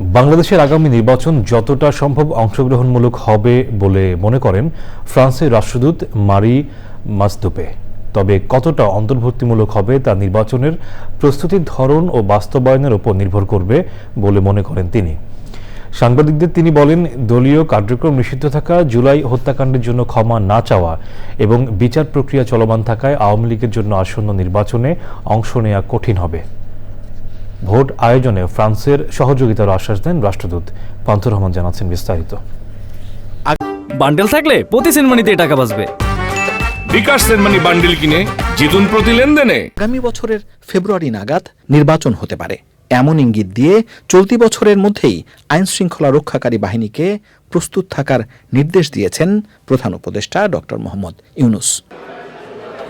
বাংলাদেশের আগামী নির্বাচন যতটা সম্ভব অংশগ্রহণমূলক হবে বলে মনে করেন ফ্রান্সের রাষ্ট্রদূত মারি মাসদুপে। তবে কতটা অন্তর্ভুক্তিমূলক হবে তা নির্বাচনের প্রস্তুতির ধরন ও বাস্তবায়নের উপর নির্ভর করবে বলে মনে করেন তিনি। সাংবাদিকদের তিনি বলেন, দলীয় কার্যক্রম নিষিদ্ধ থাকা, জুলাই হত্যাকাণ্ডের জন্য ক্ষমা না চাওয়া এবং বিচার প্রক্রিয়া চলমান থাকায় আওয়ামী লীগের জন্য আসন্ন নির্বাচনে অংশ নেওয়া কঠিন হবে। ভোট আয়োজনে ফ্রান্সের সহযোগিতার আশ্বাস দেন রাষ্ট্রদূত। পান্থুর রহমান জানাচ্ছেন বিস্তারিত। বান্ডেল থাকলে প্রতি সেনমানিতে টাকা বাঁচবে। বিকাশ সেনমানি বান্ডিল কিনে জিতুন প্রতি লেনদেনে। আগামী বছরের ফেব্রুয়ারি নাগাদ নির্বাচন হতে পারে। এমন ইঙ্গিত দিয়ে চলতি বছরের মধ্যেই আইন শৃঙ্খলা রক্ষাকারী বাহিনীকে প্রস্তুত থাকার নির্দেশ দিয়েছেন প্রধান উপদেষ্টা ডক্টর মোহাম্মদ ইউনুস।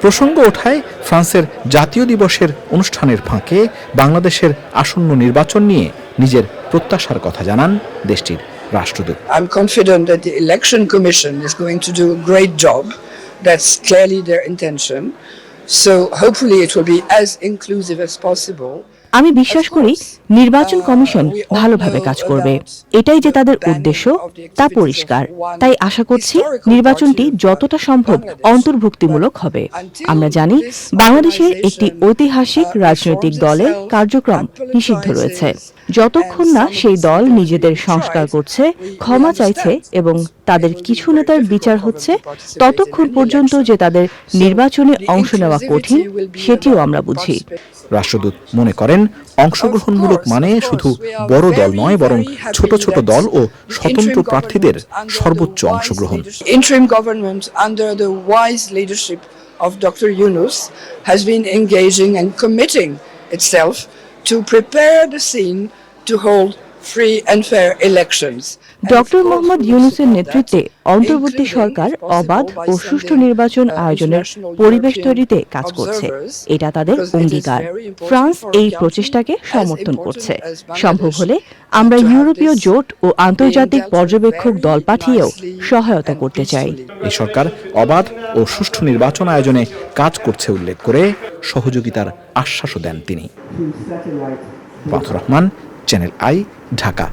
প্রসঙ্গ ওঠায় ফ্রান্সের জাতীয় দিবসের অনুষ্ঠানের ফাঁকে বাংলাদেশের আসন্ন নির্বাচন নিয়ে নিজের প্রত্যাশার কথা জানান দেশটির রাষ্ট্রদূত। I am confident that election commission is going to job that's clearly their intention so hopefully it be as inclusive as possible আমি বিশ্বাস করি নির্বাচন কমিশন ভালোভাবে কাজ করবে। এটাই যে তাদের উদ্দেশ্য, তা পরিষ্কার। তাই আশা করছি নির্বাচনটি যতটা সম্ভব অন্তর্ভুক্তিমূলক হবে। আমরা জানি বাংলাদেশের একটি ঐতিহাসিক রাজনৈতিক দলের কার্যক্রম নিষিদ্ধ রয়েছে। যতক্ষণ না সেই দল নিজেদের সংস্কার করছে, ক্ষমা চাইছে এবং তাদের কিছু নেতার বিচার হচ্ছে। ততক্ষণ পর্যন্ত যে তাদের নির্বাচনে অংশ নেওয়া কঠিন সেটিও আমরা বুঝি। রাষ্ট্রদূত মনে করেন অংশগ্রহণমূলক মানে শুধু বড় দল নয় বরং ছোট ছোট দল ও স্বতন্ত্র প্রার্থীদের সর্বোচ্চ অংশগ্রহণ। Interim government under the wise leadership of Dr. Yunus has been engaging and committing itself to prepare the scene to hold free and fair elections. Doctor Mohammad ইউনুসের নেতৃত্বে অন্তর্বর্তী সরকার অবাধ ও সুষ্ঠু নির্বাচন আয়োজনের পরিবেশ তৈরিতে কাজ করছে। এটা তাদের অঙ্গীকার। ফ্রান্স এই প্রচেষ্টাকে সমর্থন করছে। সম্ভব হলে আমরা ইউরোপীয় জোট ও আন্তর্জাতিক পর্যবেক্ষক দল পাঠিয়েও সহায়তা করতে চাই। এই সরকার অবাধ ও সুষ্ঠু নির্বাচন আয়োজনে কাজ করছে উল্লেখ করে সহযোগিতার আশ্বাসও দেন তিনি। পাথর রহমান চ্যানেল আই ঢাকা।